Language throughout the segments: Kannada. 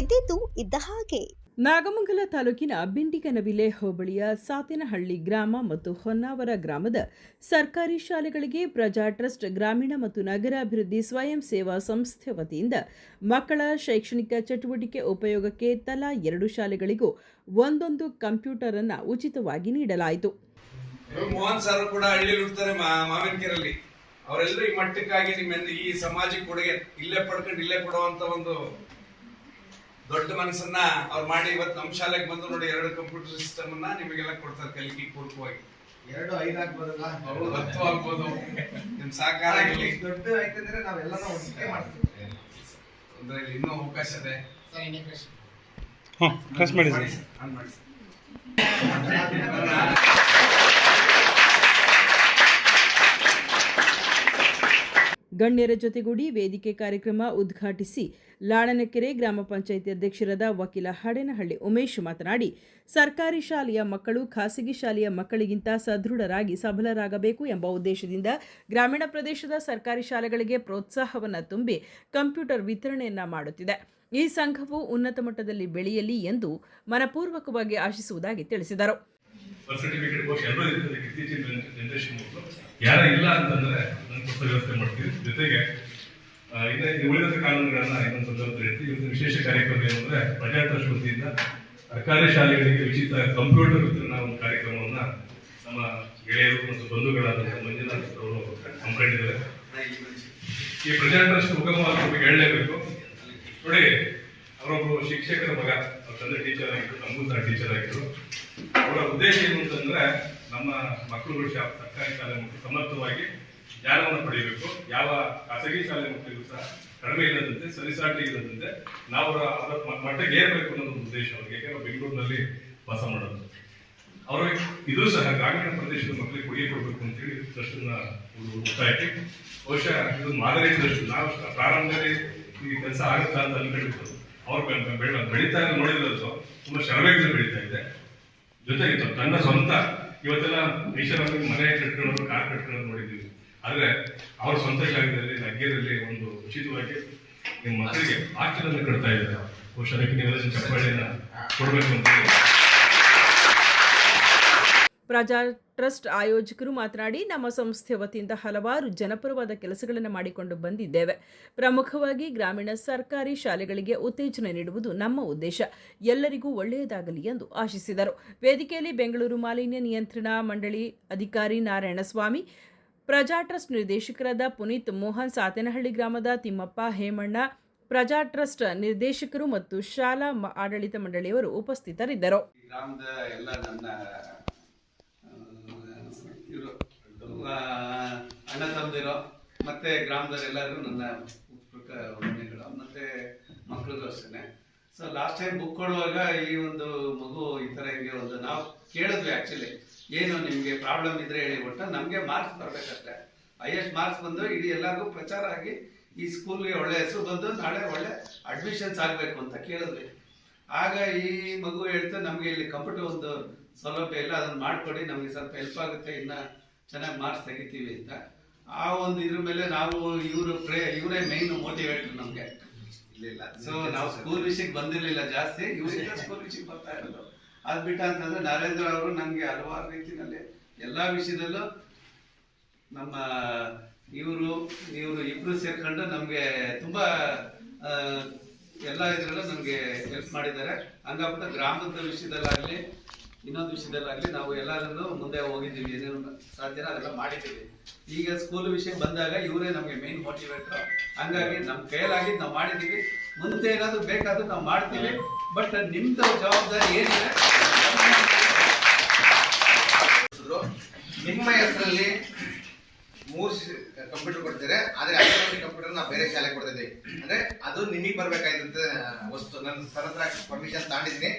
ಇದ್ದಿದ್ದು ಇದ್ದ ಹಾಗೆ. ನಾಗಮಂಗಲ ತಾಲೂಕಿನ ಬಿಂಡಿಗನವಿಲೆ ಹೋಬಳಿಯ ಸಾತಿನಹಳ್ಳಿ ಗ್ರಾಮ ಮತ್ತು ಹೊನ್ನಾವರ ಗ್ರಾಮದ ಸರ್ಕಾರಿ ಶಾಲೆಗಳಿಗೆ ಪ್ರಜಾ ಟ್ರಸ್ಟ್ ಗ್ರಾಮೀಣ ಮತ್ತು ನಗರಾಭಿವೃದ್ಧಿ ಸ್ವಯಂ ಸೇವಾ ಸಂಸ್ಥೆ ವತಿಯಿಂದ ಮಕ್ಕಳ ಶೈಕ್ಷಣಿಕ ಚಟುವಟಿಕೆ ಉಪಯೋಗಕ್ಕೆ ತಲಾ ಎರಡು ಶಾಲೆಗಳಿಗೂ ಒಂದೊಂದು ಕಂಪ್ಯೂಟರ್ ಅನ್ನು ಉಚಿತವಾಗಿ ನೀಡಲಾಯಿತು. ಮೋಹನ್ ಸರ್ ಕೂಡ ಹಳ್ಳಿಲಿ ಇರ್ತಾರೆ ಮಾವಿನಕೆರಲ್ಲಿ ಅವರೆಲ್ಲರೂ ಈ ಮಟ್ಟಕ್ಕಾಗಿ ನಿಮ್ಮ ಈ ಸಮಾಜಕ್ಕೆ ಕೊಡುಗೆ ಇಲ್ಲೇ ಪಡ್ಕೊಂಡು ಇಲ್ಲೇ ಕೊಡುವಂತ ಒಂದು ದೊಡ್ಡ ಮನಸ್ಸನ್ನ ಅವ್ರು ಮಾಡಿ ಇವತ್ತು ನಮ್ಮ ಶಾಲೆಗೆ ಬಂದು ನೋಡಿ ಎರಡು ಕಂಪ್ಯೂಟರ್ ಸಿಸ್ಟಮ್ ಅನ್ನ ನಿಮಗೆಲ್ಲ ಕೊಡ್ತಾರೆ ಕಲಿಕೆ ಪೂರ್ವಕವಾಗಿ ಎರಡು ಐದು ಆಗ್ಬೋದಲ್ಲ? ಅವ್ರು ಹತ್ತು ಆಗ್ಬೋದು. ನಿಮ್ ಸಹಕಾರ ಇರಲಿ ದೊಡ್ಡ ಆಯ್ತಂದ್ರೆ ನಾವೆಲ್ಲನೂ ಒಟ್ಟಿಗೆ ಮಾಡ್ತೀವಿ. ಅಂದ್ರೆ ಇನ್ನೂ ಅವಕಾಶ ಇದೆ. ಪ್ರೆಸ್ ಮಾಡಿ ಸರ್ ಆನ್ ಮಾಡಿ ಸರ್. ಗಣ್ಯರ ಜೊತೆಗೂಡಿ ವೇದಿಕೆ ಕಾರ್ಯಕ್ರಮ ಉದ್ಘಾಟಿಸಿ ಲಾಳನಕೆರೆ ಗ್ರಾಮ ಪಂಚಾಯಿತಿ ಅಧ್ಯಕ್ಷರಾದ ವಕೀಲ ಹಡೇನಹಳ್ಳಿ ಉಮೇಶ್ ಮಾತನಾಡಿ, ಸರ್ಕಾರಿ ಶಾಲೆಯ ಮಕ್ಕಳು ಖಾಸಗಿ ಶಾಲೆಯ ಮಕ್ಕಳಿಗಿಂತ ಸದೃಢರಾಗಿ ಸಬಲರಾಗಬೇಕು ಎಂಬ ಉದ್ದೇಶದಿಂದ ಗ್ರಾಮೀಣ ಪ್ರದೇಶದ ಸರ್ಕಾರಿ ಶಾಲೆಗಳಿಗೆ ಪ್ರೋತ್ಸಾಹವನ್ನು ತುಂಬಿ ಕಂಪ್ಯೂಟರ್ ವಿತರಣೆಯನ್ನ ಮಾಡುತ್ತಿದೆ. ಈ ಸಂಘವು ಉನ್ನತ ಮಟ್ಟದಲ್ಲಿ ಬೆಳೆಯಲಿ ಎಂದು ಮನಪೂರ್ವಕವಾಗಿ ಆಶಿಸುವುದಾಗಿ ತಿಳಿಸಿದರು. ಸರ್ಟಿಫಿಕೇಟ್ ಇತ್ತೀಚಿನ ಜನರೇಷನ್ ಯಾರ ಇಲ್ಲ ಅಂತಂದ್ರೆ ಕೊಟ್ಟ ವ್ಯವಸ್ಥೆ ಮಾಡ್ತೀವಿ. ಜೊತೆಗೆ ಇನ್ನ ಈ ಉಳಿದ ಕಾನೂನುಗಳನ್ನ ಇನ್ನೊಂದು ಸಂದರ್ಭದಲ್ಲಿ ಹೇಳ್ತೀವಿ. ಇವತ್ತು ವಿಶೇಷ ಕಾರ್ಯಕ್ರಮ ಏನಂದ್ರೆ ಪ್ರಜಾತಂತ್ರ ವತಿಯಿಂದ ಸರ್ಕಾರಿ ಶಾಲೆಗಳಿಗೆ ಉಚಿತ ಕಂಪ್ಯೂಟರ್ ವಿತರಣಾ ಒಂದು ಕಾರ್ಯಕ್ರಮವನ್ನ ನಮ್ಮ ಗೆಳೆಯರು ಮತ್ತು ಬಂಧುಗಳಾದಂತಹ ಮಂಜುನಾಥ್ ಅವರು ಹಮ್ಮಿಕೊಂಡಿದ್ದಾರೆ ಈ ಪ್ರಜಾತಂತ್ರ ಉಗಮವಾಗಿ ಹೇಳಲೇಬೇಕು. ನೋಡಿ, ಅವರೊಬ್ಬರು ಶಿಕ್ಷಕರ ಮಗ, ಅವ್ರ ತಂದೆ ಟೀಚರ್ ಆಗಿದ್ರು ನಮಗೂ ಸಹ ಟೀಚರ್ ಆಗಿದ್ರು. ಅವರ ಉದ್ದೇಶ ಏನು ಅಂತಂದ್ರೆ ನಮ್ಮ ಮಕ್ಕಳುಗಳು ಶಾ ಸರ್ಕಾರಿ ಶಾಲೆ ಸಮರ್ಥವಾಗಿ ಜ್ಞಾನವನ್ನು ಪಡೆಯಬೇಕು. ಯಾವ ಖಾಸಗಿ ಶಾಲೆ ಮಕ್ಕಳಿಗೂ ಸಹ ಕಡಿಮೆ ಇಲ್ಲದಂತೆ, ಸರಿಸಾಟಿ ಇಲ್ಲದಂತೆ ನಾವು ಅದರ ಮಟ್ಟಕ್ಕೆ ಏರಬೇಕು ಅನ್ನೋದು ಉದ್ದೇಶ ಅವರಿಗೆ. ಯಾಕಂದ್ರೆ ಬೆಂಗಳೂರಿನಲ್ಲಿ ವಾಸ ಮಾಡೋದು. ಅವರು ಇದು ಸಹ ಗ್ರಾಮೀಣ ಪ್ರದೇಶದ ಮಕ್ಕಳಿಗೆ ಕೊಡುಗೆ ಕೊಡಬೇಕು ಅಂತೇಳಿ ಒಂದು ಒತ್ತಾಯಕ್ಕೆ ಬಹುಶಃ ಇದು ಮಾದರಿ ಟ್ರಸ್ಟ್ ನಾವು ಪ್ರಾರಂಭದಲ್ಲಿ ಈ ಕೆಲಸ ಆಗುತ್ತಾ ಅಂತ ಅನ್ಕೊಂಡಿದ್ದು. ಅವ್ರು ಬೆಳೀತಾ ನೋಡಿರೋದು ತುಂಬಾ ಶರವೇಗದಲ್ಲಿ ಬೆಳೀತಾ ಇದೆ. ಜೊತೆಗೆ ತನ್ನ ಸ್ವಂತ, ಇವತ್ತೆಲ್ಲ ಈಶ್ವರನಿಗೆ ಮನೆ ಕಟ್ಕೊಳ್ಳೋದು ಕಾರ್ ಕಟ್ಕೊಳ್ಳೋದು ನೋಡಿದ್ದೀವಿ. ಆದ್ರೆ ಅವ್ರ ಸ್ವಂತ ಜಾಗದಲ್ಲಿ ನಗ್ಗೆರಲ್ಲಿ ಒಂದು ಉಚಿತವಾಗಿ ನಿಮ್ಮ ಮಕ್ಕಳಿಗೆ ಆಚರಣೆ ಕೊಡ್ತಾ ಇದ್ದಾರೆ. ಬಹುಶಃ ಅದಕ್ಕೆ ನೀವೆಲ್ಲ ಚಪ್ಪಳಿಯನ್ನ ಕೊಡಬೇಕು ಅಂತ ಪ್ರಜಾ ಟ್ರಸ್ಟ್ ಆಯೋಜಕರು ಮಾತನಾಡಿ, ನಮ್ಮ ಸಂಸ್ಥೆ ವತಿಯಿಂದ ಹಲವಾರು ಜನಪರವಾದ ಕೆಲಸಗಳನ್ನು ಮಾಡಿಕೊಂಡು ಬಂದಿದ್ದೇವೆ. ಪ್ರಮುಖವಾಗಿ ಗ್ರಾಮೀಣ ಸರ್ಕಾರಿ ಶಾಲೆಗಳಿಗೆ ಉತ್ತೇಜನ ನೀಡುವುದು ನಮ್ಮ ಉದ್ದೇಶ. ಎಲ್ಲರಿಗೂ ಒಳ್ಳೆಯದಾಗಲಿ ಎಂದು ಆಶಿಸಿದರು. ವೇದಿಕೆಯಲ್ಲಿ ಬೆಂಗಳೂರು ಮಾಲಿನ್ಯ ನಿಯಂತ್ರಣ ಮಂಡಳಿ ಅಧಿಕಾರಿ ನಾರಾಯಣಸ್ವಾಮಿ ಪ್ರಜಾ ಟ್ರಸ್ಟ್ ನಿರ್ದೇಶಕರಾದ ಪುನೀತ್ ಮೋಹನ್ ಸಾತೇನಹಳ್ಳಿ ಗ್ರಾಮದ ತಿಮ್ಮಪ್ಪ ಹೇಮಣ್ಣ, ಪ್ರಜಾ ಟ್ರಸ್ಟ್ ನಿರ್ದೇಶಕರು ಮತ್ತು ಶಾಲಾ ಆಡಳಿತ ಮಂಡಳಿಯವರು ಉಪಸ್ಥಿತರಿದ್ದರು. ಗ್ರಾಮದ ಎಲ್ಲ ನನ್ನ ಅಣ್ಣ ತಮ್ಮದಿರೋ, ಮತ್ತೆ ಗ್ರಾಮದವರೆಲ್ಲರೂ ನನ್ನ ವಂದನೆಗಳು ಮತ್ತೆ ಮಕ್ಕಳಿಗೂ ಅಷ್ಟೇ ಸೊ ಲಾಸ್ಟ್ ಟೈಮ್ ಬುಕ್ ಕೊಡುವಾಗ ಈ ಒಂದು ಮಗು ಈ ಥರ ಹಿಂಗೆ ಒಂದು ನಾವು ಕೇಳಿದ್ವಿ ಆ್ಯಕ್ಚುಲಿ ಏನು ನಿಮಗೆ ಪ್ರಾಬ್ಲಮ್ ಇದ್ರೆ ಹೇಳಿ ಒಟ್ಟು ನಮಗೆ ಮಾರ್ಕ್ಸ್ ಬರಬೇಕಷ್ಟೇ. ಹೈಯೆಸ್ಟ್ ಮಾರ್ಕ್ಸ್ ಬಂದು ಇಡೀ ಎಲ್ಲರಿಗೂ ಪ್ರಚಾರ ಆಗಿ ಈ ಸ್ಕೂಲ್ಗೆ ಒಳ್ಳೆ ಹೆಸರು ಬಂದು ನಾಳೆ ಒಳ್ಳೆ ಅಡ್ಮಿಷನ್ಸ್ ಆಗಬೇಕು ಅಂತ ಕೇಳಿದ್ವಿ. ಆಗ ಈ ಮಗು ಹೇಳ್ತಾ ನಮಗೆ ಇಲ್ಲಿ ಕಂಪ್ಯೂಟರ್ ಒಂದು ಸೌಲಭ್ಯ ಇಲ್ಲ ಅದನ್ನು ಮಾಡಿಕೊಡಿ ನಮಗೆ ಸ್ವಲ್ಪ ಹೆಲ್ಪ್ ಆಗುತ್ತೆ ಇನ್ನು ಚೆನ್ನಾಗಿ ಮಾರ್ಕ್ಸ್ ತೆಗಿತೀವಿ ಅಂತ. ಆ ಒಂದು ಇದ್ರ ಮೇಲೆ ನಾವು ಇವರು ಪ್ರೇ ಇವರೇ ಮೈನ್ ಮೋಟಿವೇಟರ್ ನಮಗೆ. ಸೊ ನಾವು ಸ್ಕೂಲ್ ವಿಷಯಕ್ಕೆ ಬಂದಿರಲಿಲ್ಲ ಜಾಸ್ತಿ ಇವರಿಂದ ಸ್ಕೂಲ್ ವಿಷಯಕ್ಕೆ ಬರ್ತಾ ಇರೋದು. ಅದ್ ಬಿಟ್ಟ ಅಂತಂದ್ರೆ ನರೇಂದ್ರ ಅವರು ನಮ್ಗೆ ಹಲವಾರು ರೀತಿಯಲ್ಲಿ ಎಲ್ಲಾ ವಿಷಯದಲ್ಲೂ ನಮ್ಮ ಇವರು ಇವರು ಇಬ್ರು ಸೇರ್ಕೊಂಡು ನಮ್ಗೆ ತುಂಬಾ ಎಲ್ಲ ಇದ್ರಲ್ಲೂ ನಮ್ಗೆ ಹೆಲ್ಪ್ ಮಾಡಿದ್ದಾರೆ. ಹಂಗಾಗ್ಬಿಟ್ಟು ಗ್ರಾಮದ ವಿಷಯದಲ್ಲಾಗ್ಲಿ ಇನ್ನೊಂದು ವಿಷಯದಲ್ಲಾಗ್ಲಿ ನಾವು ಎಲ್ಲರನ್ನು ಮುಂದೆ ಹೋಗಿದ್ದೀವಿ, ಏನೇನು ಸಾಧ್ಯನ ಅದೆಲ್ಲ ಮಾಡಿದ್ದೀವಿ. ಈಗ ಸ್ಕೂಲ್ ವಿಷಯ ಬಂದಾಗ ಇವರೇ ನಮಗೆ ಮೇನ್ ಮೋಟಿವೇಟರ್ ಹಂಗಾಗಿ ನಮ್ಮ ಕೈಯಲ್ಲಾಗಿ ನಾವು ಮಾಡಿದ್ದೀವಿ. ಮುಂದೆ ಏನಾದರೂ ಬೇಕಾದ್ರೂ ನಾವು ಮಾಡ್ತೀವಿ. ಬಟ್ ನಿಮ್ದು ಜವಾಬ್ದಾರಿ ಏನಿದೆ? ನಿಮ್ಮ ಹೆಸರಲ್ಲಿ ಮೂರು ಕಂಪ್ಯೂಟರ್ ಕೊಡ್ತಾರೆ, ಆದ್ರೆ ಅದೇ ಕಂಪ್ಯೂಟರ್ ನಾವು ಬೇರೆ ಶಾಲೆ ಕೊಡ್ತಿದ್ವಿ ಅಂದ್ರೆ ಅದು ನಿಮಗೆ ಬರ್ಬೇಕಾಯ್ತಂತ ವಸ್ತು. ನನ್ನ ಸರ್ ಹತ್ರ ಪರ್ಮಿಷನ್ ತಗೊಂಡಿದ್ದೀನಿ.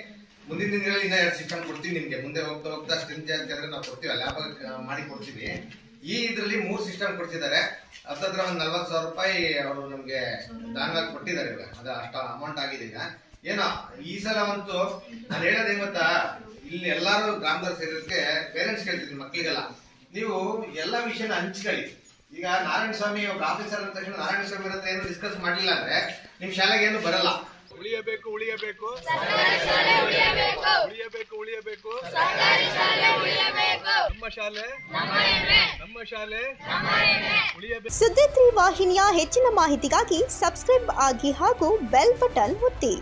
ಮುಂದಿನ ದಿನಗಳಲ್ಲಿ ಇನ್ನೂ ಎರಡು ಸಿಸ್ಟಮ್ ಕೊಡ್ತೀವಿ ನಿಮಗೆ. ಮುಂದೆ ಹೋಗ್ತಾ ಹೋಗ್ತಾ ಸ್ಟ್ರೆಂತ್ ಜಾಸ್ತಿ ಆದರೆ ನಾವು ಕೊಡ್ತೀವಿ ಲ್ಯಾಬ್ ಮಾಡಿ ಕೊಡ್ತೀವಿ. ಈ ಇದರಲ್ಲಿ ಮೂರು ಸಿಸ್ಟಮ್ ಕೊಡ್ತಿದ್ದಾರೆ ಹತ್ತತ್ರ ಒಂದು ನಲ್ವತ್ತು ಸಾವಿರ ರೂಪಾಯಿ ಅವರು ನಮಗೆ ದಾನವಾಗಿ ಕೊಟ್ಟಿದ್ದಾರೆ ಇವಾಗ. ಅದು ಅಷ್ಟು ಅಮೌಂಟ್ ಆಗಿದೆ ಈಗ. ಏನೋ, ಈ ಸಲ ಅಂತೂ ನಾನು ಹೇಳೋದೇ ಗೊತ್ತಾ? ಇಲ್ಲಿ ಎಲ್ಲರೂ ಗ್ರಾಮದವ್ರು ಸೇರಿದಕ್ಕೆ ಪೇರೆಂಟ್ಸ್ ಕೇಳ್ತೀನಿ ಮಕ್ಕಳಿಗೆಲ್ಲ ನೀವು ಎಲ್ಲ ವಿಷಯನ ಹಂಚ್ಕೊಳ್ಳಿ. ಈಗ ನಾರಾಯಣ ಸ್ವಾಮಿ ಒಬ್ಬ ಆಫೀಸರ್ ಅಂದ ತಕ್ಷಣ ನಾರಾಯಣ ಸ್ವಾಮಿ ಹತ್ರ ಏನು ಡಿಸ್ಕಸ್ ಮಾಡಲಿಲ್ಲ ಅಂದ್ರೆ ನಿಮ್ಮ ಶಾಲೆಗೆ ಏನು ಬರಲ್ಲ. ಉಳಿಯಬೇಕು ಉಳಿಯಬೇಕು. ಉಳಿಯಬೇಕು. ಉಳಿಯಬೇಕು ನಮ್ಮ ಶಾಲೆ. ನಮ್ಮ ಶಾಲೆ. ಉಳಿಯಬೇಕು. ಸುದ್ದಿ ತ್ರೀ ವಾಹಿನಿಯ ಹೆಚ್ಚಿನ ಮಾಹಿತಿಗಾಗಿ ಸಬ್ಸ್ಕ್ರೈಬ್ ಆಗಿ ಹಾಗೂ ಬೆಲ್ ಬಟನ್ ಒತ್ತಿ.